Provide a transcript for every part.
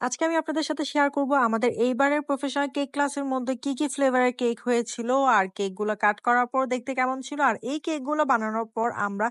আজকে আমি আপনাদের সাথে শেয়ার করব আমাদের এইবারের প্রফেশনাল কেক ক্লাসের মধ্যে কি, কি ফ্লেভারের কেক হয়েছিল আর কেকগুলো কাট করার পর দেখতে কেমন ছিল আর এই কেকগুলো বানানোর পর আমরা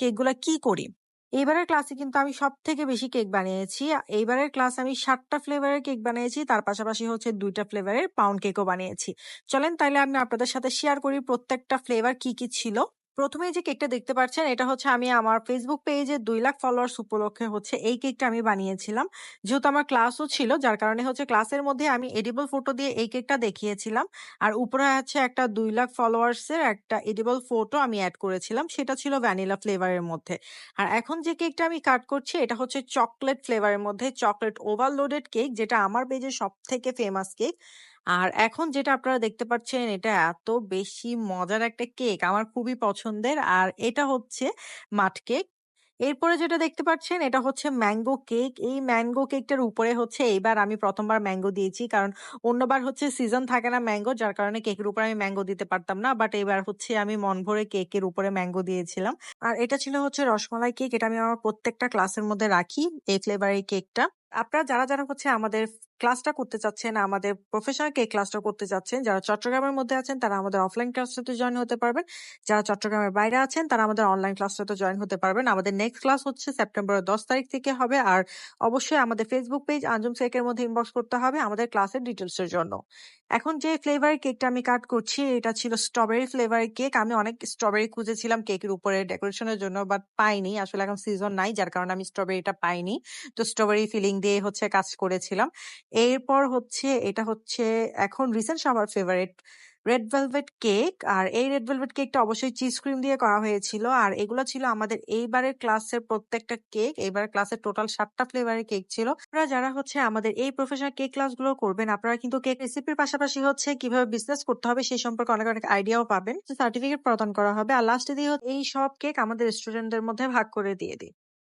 কেকগুলো কি করি? এইবারের ক্লাসে কিন্তু আমি সবথেকে বেশি কেক বানিয়েছি। এইবারের ক্লাস আমি ৭ টা ফ্লেভারের কেক বানিয়েছি। তার পাশাপাশি হচ্ছে দুইটা ফ্লেভারের পাউন্ড কেকও বানিয়েছি। চলেন তাইলে আমি আপনাদের সাথে শেয়ার করি প্রত্যেকটা ফ্লেভার কি, কি ছিল। প্রথমেই যে কেকটা দেখতে পাচ্ছেন এটা হচ্ছে আমি আমার ফেসবুক পেজে দুই লাখ ফলোয়ার্স উপলক্ষে হচ্ছে এই কেকটা আমি বানিয়েছিলাম। যেহেতু আমার ক্লাসও ছিল, যার কারণে হচ্ছে ক্লাসের মধ্যে আমি এডিবল ফটো দিয়ে এই কেকটা দেখিয়েছিলাম। আর উপরে আছে একটা দুই লাখ ফলোয়ার্স এর একটা এডিবল ফটো আমি অ্যাড করেছিলাম। সেটা ছিল ভ্যানিলা ফ্লেভারের মধ্যে। আর এখন যে কেকটা আমি কাট করছি, এটা হচ্ছে চকলেট ফ্লেভারের মধ্যে চকলেট ওভারলোডেড কেক যেটা আমার পেজের সবথেকে ফেমাস কেক। আর এখন যেটা আপনারা দেখতে পাচ্ছেন এটা এত বেশি মজার একটা কেক আমার খুবই পছন্দের। আর এটা হচ্ছে মাঠ কেক। এরপরে যেটা দেখতে পাচ্ছেন এটা হচ্ছে ম্যাঙ্গো কেক। এই ম্যাঙ্গো কেকটার উপরে হচ্ছে এইবার আমি ১ম বার ম্যাঙ্গো দিয়েছি। কারণ অন্যবার হচ্ছে সিজন থাকে না ম্যাঙ্গো যার কারণে কেকের উপরে আমি ম্যাঙ্গো দিতে পারতাম না। বাট এবার হচ্ছে আমি মন ভরে কেকের উপরে ম্যাঙ্গো দিয়েছিলাম। আর এটা ছিল হচ্ছে রসমালাই কেক। এটা আমি আমার প্রত্যেকটা ক্লাসের মধ্যে রাখি এই ফ্লেভারের কেকটা। আপনারা যারা, যারা হচ্ছে আমাদের ক্লাসটা করতে চাচ্ছেন, আমাদের প্রফেশনাল কেক ক্লাসটা করতে চাচ্ছেন, যারা চট্টগ্রামের মধ্যে আছেন তারা আমাদের অফলাইন ক্লাসটাতে জয়েন হতে পারবেন। যারা চট্টগ্রামের বাইরে আছেন তারা আমাদের অনলাইন ক্লাসটাতে জয়েন হতে পারবেন। আমাদের নেক্সট ক্লাস হচ্ছে সেপ্টেম্বরের ১০ তারিখ থেকে হবে। আর অবশ্যই আমাদের ফেসবুক পেজ আঞ্জুম শেখের মধ্যে ইনবক্স করতে হবে আমাদের ক্লাসের ডিটেইলস এর জন্য। এখন যে ফ্লেভারের কেকটা আমি কাট করছি এটা ছিল স্ট্রবেরি ফ্লেভারের কেক। আমি অনেক স্ট্রবেরি খুঁজেছিলাম কেকের উপরে ডেকোরেশনের জন্য বাট পাইনি। আসলে এখন সিজন নাই যার কারণে আমি স্ট্রবেরিটা পাইনি। তো স্ট্রবেরি ফিলিং দিয়ে হচ্ছে কাজ করেছিলাম। এরপর হচ্ছে এটা হচ্ছে এখন রিসেন্ট সবার ফেভারিট রেড ভেলভেট কেক। আর এই রেড ভেলভেট কেকটা অবশ্যই চিজ ক্রিম দিয়ে করা হয়েছিল। আর এগুলো ছিল আমাদের এইবারের ক্লাসের প্রত্যেকটা কেক। এইবারের ক্লাসের টোটাল ৭ টা ফ্লেভারের কেক ছিল। আপনারা যারা হচ্ছে আমাদের এই প্রফেশনাল কেক ক্লাসগুলো করবেন আপনারা কিন্তু কেক রেসিপির পাশাপাশি হচ্ছে কীভাবে বিজনেস করতে হবে সেই সম্পর্কে অনেক, অনেক আইডিয়াও পাবেন। সার্টিফিকেট প্রদান করা হবে। আর লাস্টে দিয়ে এই সব কেক আমাদের স্টুডেন্টদের মধ্যে ভাগ করে দিয়ে দিই।